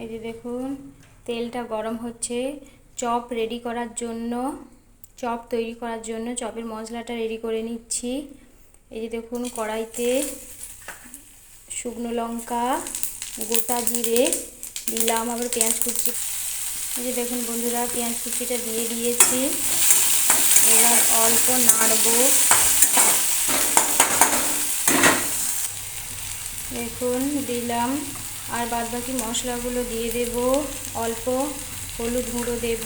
এই যে দেখুন, তেলটা গরম হচ্ছে। চপ রেডি করার জন্য, চপ তৈরি করার জন্য চপের মশলাটা রেডি করে নিচ্ছি। এই যে দেখুন, কড়াইতে শুকনো লঙ্কা, গোটা জিরে, দিলাম আবার পেঁয়াজ কুচি। এই যে দেখুন বন্ধুরা, পেঁয়াজ কুচিটা দিয়ে দিয়েছি। এবার অল্প নাড়বো। দেখুন, দিলাম। আর বাদ বাকি মশলাগুলো দিয়ে দেব, অল্প হলুদ গুঁড়ো দেব,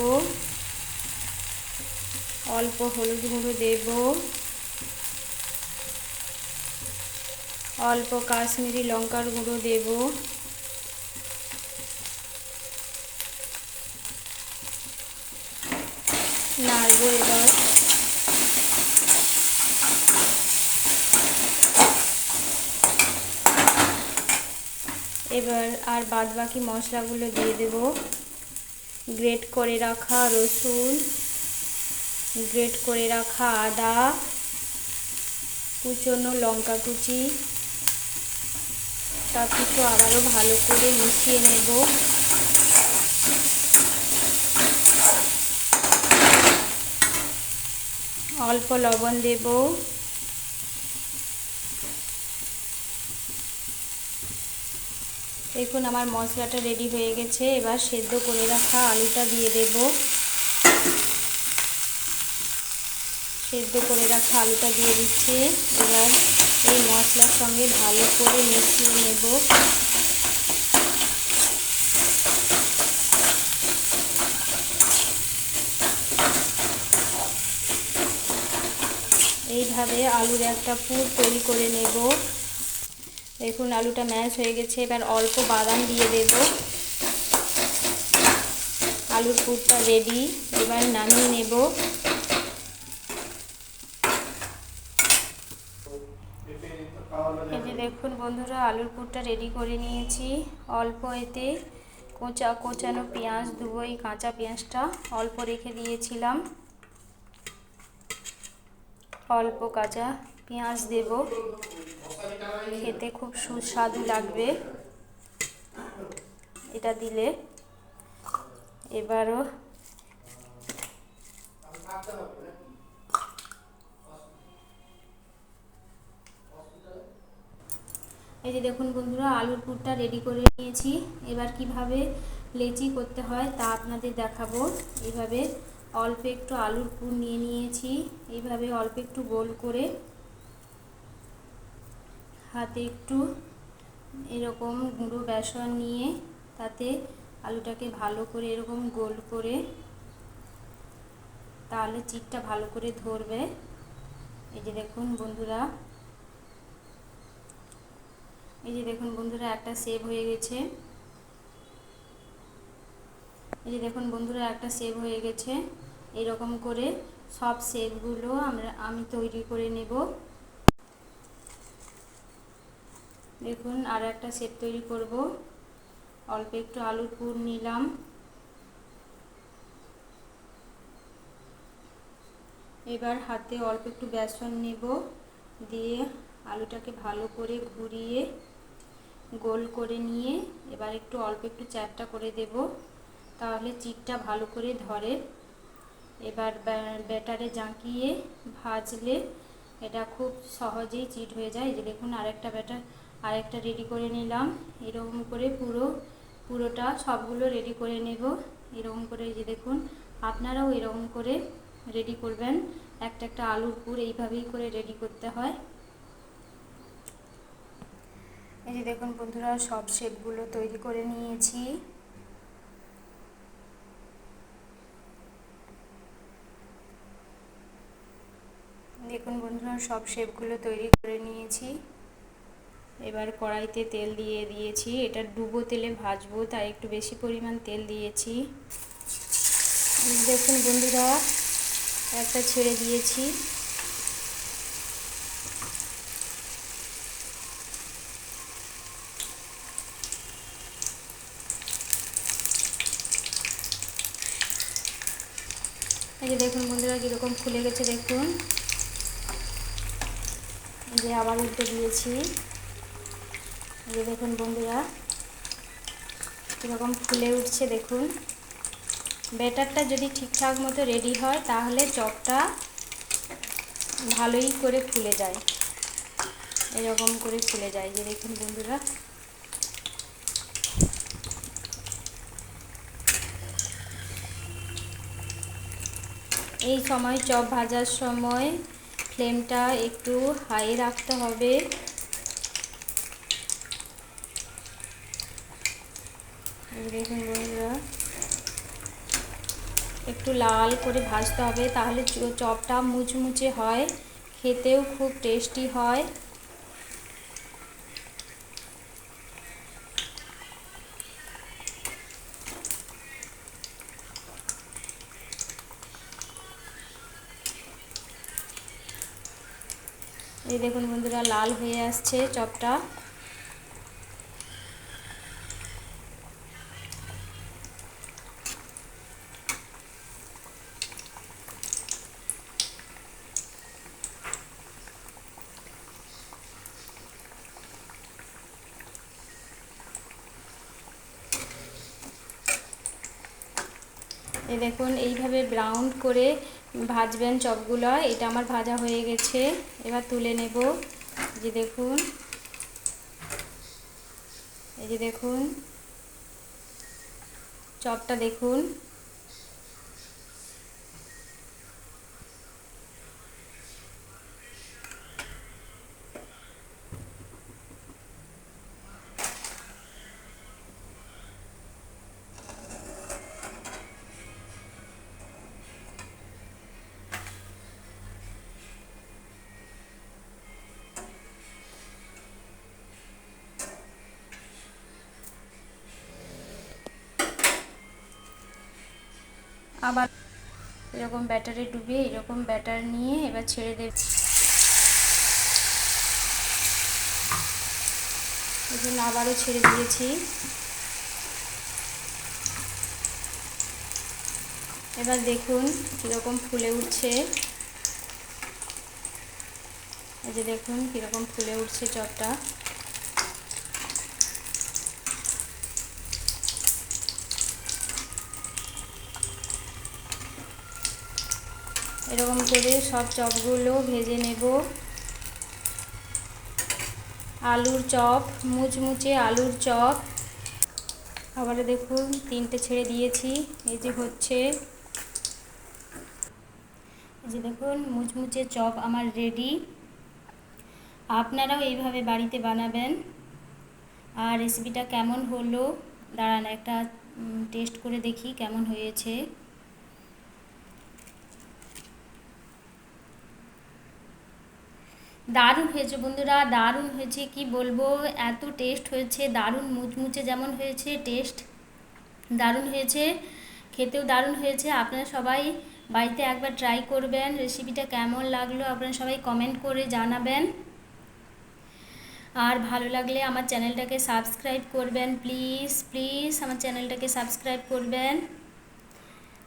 অল্প হলুদ গুঁড়ো দেব, অল্প কাশ্মীরি লঙ্কার গুঁড়ো দেব, নাড়বো এবার। এবার আর বাদ বাকি মশলাগুলো দিয়ে দেব। গ্রেট করে রাখা রসুন, গ্রেট করে রাখা আদা, কুচনো লঙ্কা কুচি সব কিছু আবারও ভালো করে মিশিয়ে নেব। অল্প লবণ দেব। দেখুন, আমার মশলাটা রেডি হয়ে গেছে। এবার সেদ্ধ করে রাখা আলুটা দিয়ে দেব। সেদ্ধ করে রাখা আলুটা দিয়ে দিচ্ছি। এবার এই মশলার সঙ্গে ভালো করে মিশিয়ে নেব। এইভাবে আলুর একটা পুর তৈরি করে নেব। দেখুন, আলুটা ম্যাশ হয়ে গেছে। এবার অল্প বাদাম দিয়ে দেব। আলুর পুরটা রেডি এবার নামিয়ে নেব। এই যে দেখুন বন্ধুরা, আলুর পুরটা রেডি করে নিয়েছি। অল্প এতে কোচা, কোচানো পেঁয়াজ দেবো। এই কাঁচা পেঁয়াজটা অল্প রেখে দিয়েছিলাম। অল্প কাঁচা পেঁয়াজ দেব। খেতে খুব সুস্বাদু লাগবে। এটা দিলে। এবারও এই যে দেখুন বন্ধুরা, আলুর পুরটা রেডি করে নিয়েছি। এবার কীভাবে লেচি করতে হয় তা আপনাদের দেখাবো। এইভাবে অল্প একটু আলুর পুর নিয়ে নিয়েছি। এইভাবে অল্প একটু গোল করে হাতে একটু এরকম গুঁড়ো বেসন নিয়ে তাতে আলুটাকে ভালো করে এরকম গোল করে তাহলে চিটটা ভালো করে ধরবে। এই যে দেখুন বন্ধুরা, এই যে দেখুন বন্ধুরা, একটা সেভ হয়ে গেছে। এই যে দেখুন বন্ধুরা, একটা সেভ হয়ে গেছে। এরকম করে সব সেভগুলো আমরা, আমি তৈরি করে নেব। দেখুন, আর একটা সেপ তৈরি করব। অল্প একটু আলুর পুর নিলাম। এবার হাতে অল্প একটু বেসন নেব দিয়ে আলুটাকে ভালো করে ঘুরিয়ে গোল করে নিয়ে এবার একটু অল্প একটু চ্যাপটা করে দেব। তাহলে চিটটা ভালো করে ধরে। এবার ব্যাটারে জাঁকিয়ে ভাজলে এটা খুব সহজেই চিট হয়ে যায়। যে দেখুন, আরেকটা ব্যাটার আরেকটা রেডি করে নিলাম। এরকম করে পুরো, পুরোটা সবগুলো রেডি করে নেব। এরকম করে যে দেখুন, আপনারাও এরকম করে রেডি করবেন। একটা একটা আলুর পুর এইভাবেই করে রেডি করতে হয়। এই যে দেখুন বন্ধুরা, সব শেপগুলো তৈরি করে নিয়েছি। দেখুন বন্ধুরা, সব শেপগুলো তৈরি করে নিয়েছি। এবার কড়াইতে তেল দিয়ে দিয়েছি। এটা ডুবো তেলে ভাজবো, তাই একটু বেশি পরিমাণ তেল দিয়েছি। দেখুন বন্ধুরা, একটা ছেড়ে দিয়েছি। এই দেখুন বন্ধুরা, কীরকম ফুলে গেছে, দেখুন। যে আবার উল্টে দিয়েছি। যে দেখুন বন্ধুরা, কীরকম ফুলে উঠছে দেখুন। ব্যাটারটা যদি ঠিকঠাক মতো রেডি হয়, তাহলে চপটা ভালোই করে ফুলে যায়। এরকম করে ফুলে যায় যে দেখুন বন্ধুরা। এই সময় চপ ভাজার সময় ফ্লেমটা একটু হাই রাখতে হবে। দেখুন বন্ধুরা একটু লাল করে ভাজতে হবে, তাহলে চপটা মুচমুচে হয়, খেতেও খুব টেস্টি হয়। এই দেখুন বন্ধুরা, লাল হয়ে আসছে চপটা। দেখুন, এইভাবে ব্রাউন করে ভাজবেন চপগুলো। এটা আমার ভাজা হয়ে গেছে। এবার তুলে নেব। যে দেখুন। এই যে দেখুন। চপটা দেখুন। আবার এরকম ব্যাটারে ডুবিয়ে এরকম ব্যাটার নিয়ে এবার ছেড়ে দেব। এই আবারও ছেড়ে দিয়েছি। এবার দেখুন কীরকম ফুলে উঠছে। এই যে দেখুন কীরকম ফুলে উঠছে চপটা। এরকম করে সব চপগুলো ভেজে নেব। আলুর চপ, মুচমুচে আলুর চপ। আবার দেখুন, তিনটে ছেড়ে দিয়েছি। এই যে হচ্ছে। এই যে দেখুন, মুচমুচে চপ আমার রেডি। আপনারাও এইভাবে বাড়িতে বানাবেন। আর রেসিপিটা কেমন হলো, দাঁড়ান একটা টেস্ট করে দেখি কেমন হয়েছে। দারুণ হয়েছে বন্ধুরা, দারুণ হয়েছে, কি বলব? এত টেস্ট হয়েছে, দারুণ মুচমুচে যেমন হয়েছে টেস্ট দারুণ হয়েছে, খেতেও দারুণ হয়েছে। আপনারা সবাই বাড়িতে একবার ট্রাই করবেন রেসিপিটা কেমন লাগল আপনারা সবাই কমেন্ট করে জানাবেন। আর ভালো লাগলে আমার চ্যানেলটাকে সাবস্ক্রাইব করবেন প্লিজ প্লিজ আমার চ্যানেলটাকে সাবস্ক্রাইব করবেন।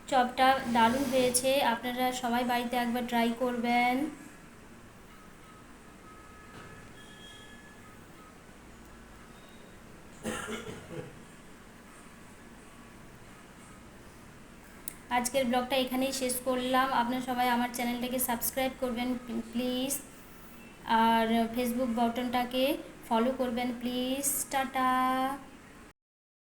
চপটা দারুণ হয়েছে, আপনারা সবাই বাড়িতে একবার ট্রাই করবেন। আজকের ব্লগটা এখানেই শেষ করলাম। আপনারা সবাই আমার চ্যানেলটাকে সাবস্ক্রাইব করবেন, প্লিজ। আর ফেসবুক বটনটাকে ফলো করবেন, প্লিজ। টাটা।